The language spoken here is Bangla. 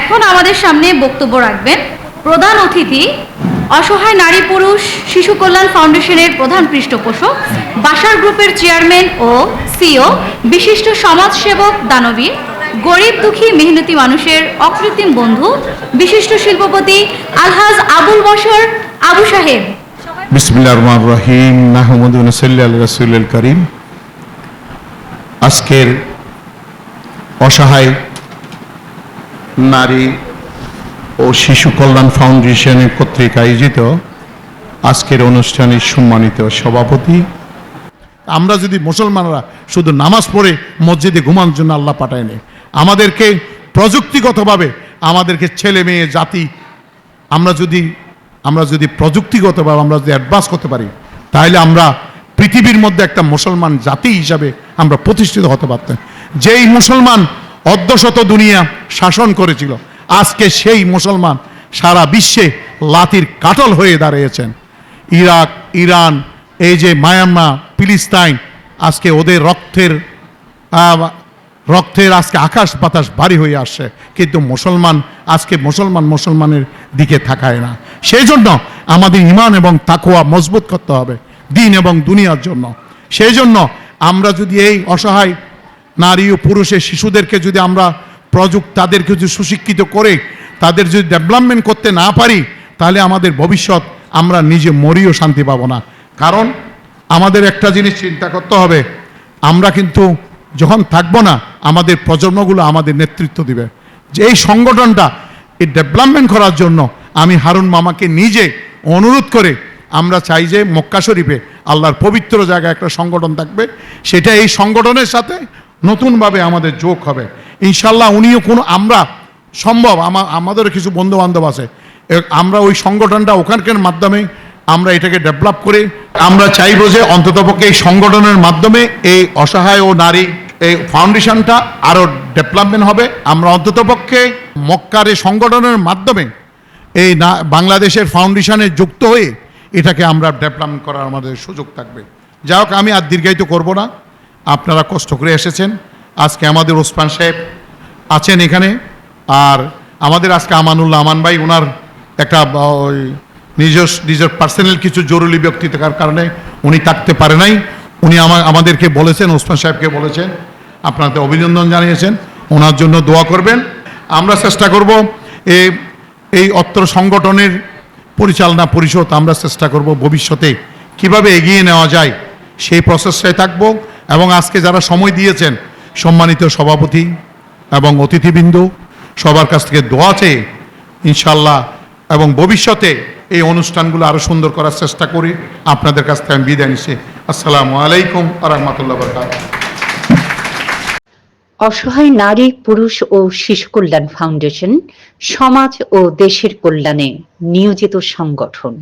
এখন আমাদের সামনে বক্তব্য রাখবেন প্রধান অতিথি, অসহায় নারী পুরুষ, শিশু কল্যাণ ফাউন্ডেশনের প্রধান পৃষ্ঠপোষক, বাসার গ্রুপের চেয়ারম্যান ও সিও, বিশিষ্ট সমাজসেবক দানবীর, গরিব দুঃখী মেহনতি মানুষের অকৃত্রিম বন্ধু, বিশিষ্ট শিল্পপতি আলহাজ আবুল বশর আবু সাহেব। বিসমিল্লা রহমান রহিম মাহমুদ নসল্লা রসুল করিম। আজকের অসহায় নারী ও শিশু কল্যাণ ফাউন্ডেশনের কর্তৃক আয়োজিত আজকের অনুষ্ঠানের সম্মানিত সভাপতি। আমরা যদি মুসলমানরা শুধু নামাজ পড়ে মসজিদে ঘুমানোর জন্য আল্লাহ পাঠায় নেই আমাদেরকে প্রযুক্তিগতভাবে আমাদেরকে ছেলে মেয়ে, জাতি, আমরা যদি আমরা যদি প্রযুক্তিগতভাবে আমরা যদি অ্যাডভান্স করতে পারি, তাহলে আমরা পৃথিবীর মধ্যে একটা মুসলমান জাতি হিসাবে আমরা প্রতিষ্ঠিত হতে পারতাম। যেই মুসলমান অর্ধশত দুনিয়া শাসন করেছিল। আজকে সেই মুসলমান সারা বিশ্বে লাতির কাটল হয়ে দাঁড়িয়েছেন। ইরাক, ইরান, এই যে মায়ানমার, ফিলিস্তাইন, আজকে ওদের রক্তের রক্তের আজকে আকাশ বাতাস ভারী হয়ে আসছে। কিন্তু মুসলমান, আজকে মুসলমান মুসলমানের দিকে থাকায় না। সেই জন্য আমাদের ইমান এবং তাকুয়া মজবুত করতে হবে। দিন এবং দুনিয়ার জন্য। সেই জন্য আমরা যদি এই অসহায় নারী ও পুরুষের শিশুদেরকে যদি আমরা প্রযুক্ত তাদেরকে যদি সুশিক্ষিত করে, তাদের যদি ডেভেলপমেন্ট করতে না পারি, তাহলে আমাদের ভবিষ্যৎ আমরা নিজে মরিও শান্তি পাবো না। কারণ আমাদের একটা জিনিস চিন্তা করতে হবে, আমরা কিন্তু যখন থাকব না, আমাদের প্রজন্মগুলো আমাদের নেতৃত্ব দিবে। যে এই সংগঠনটা, এই ডেভেলপমেন্ট করার জন্য আমি হারুন মামাকে নিজে অনুরোধ করে, আমরা চাই যে মক্কা শরীফে আল্লাহর পবিত্র জায়গায় একটা সংগঠন থাকবে। সেটা এই সংগঠনের সাথে নতুনভাবে আমাদের যোগ হবে। ইনশাল্লাহ উনিও কোনো আমরা সম্ভব, আমা আমাদের কিছু বন্ধু বান্ধব আছে আমরা ওই সংগঠনটা ওখানকার মাধ্যমে আমরা এটাকে ডেভেলপ করে। আমরা চাইব যে অন্ততপক্ষে এই সংগঠনের মাধ্যমে এই অসহায় ও নারী এই ফাউন্ডেশনটা আরও ডেভেলপমেন্ট হবে। আমরা অন্ততপক্ষে মক্কার এই সংগঠনের মাধ্যমে এই না বাংলাদেশের ফাউন্ডেশনে যুক্ত হয়ে এটাকে আমরা ডেভেলপমেন্ট করার আমাদের সুযোগ থাকবে। যাই হোক, আমি আর দীর্ঘায়িত করব না। আপনারা কষ্ট করে এসেছেন। আজকে আমাদের ওসমান সাহেব আছেন এখানে। আর আমাদের আজকে আমানুল্লাহ আমান ভাই ওনার একটা ওই নিজস্ব, নিজের পার্সোনাল কিছু জরুরি ব্যক্তি থাকার কারণে উনি থাকতে পারে নাই। উনি আমা- আমাদেরকে বলেছেন, ওসমান সাহেবকে বলেছেন আপনাদের অভিনন্দন জানিয়েছেন। ওনার জন্য দোয়া করবেন। আমরা চেষ্টা করব এই এই অত্র সংগঠনের পরিচালনা পরিষদ আমরা চেষ্টা করব ভবিষ্যতে। কীভাবে এগিয়ে নেওয়া যায়, সেই প্রসেসটায় থাকব। এবং আজকে যারা সময় দিয়েছেন, সম্মানিত সভাপতি এবং অতিথিবৃন্দ, সবার কাছ থেকে দোয়া চেয়ে ইনশাল্লাহ এবং ভবিষ্যতে এই অনুষ্ঠানগুলো আরও সুন্দর করার চেষ্টা করি। আপনাদের কাছ থেকে আমি বিদায় নিচ্ছি। আসসালামু আলাইকুম আ রহমতুল্লাহ বরকাত অসহায় নারী, পুরুষ ও শিশু কল্যাণ ফাউন্ডেশন, সমাজ ও দেশের কল্যাণে নিয়োজিত সংগঠন।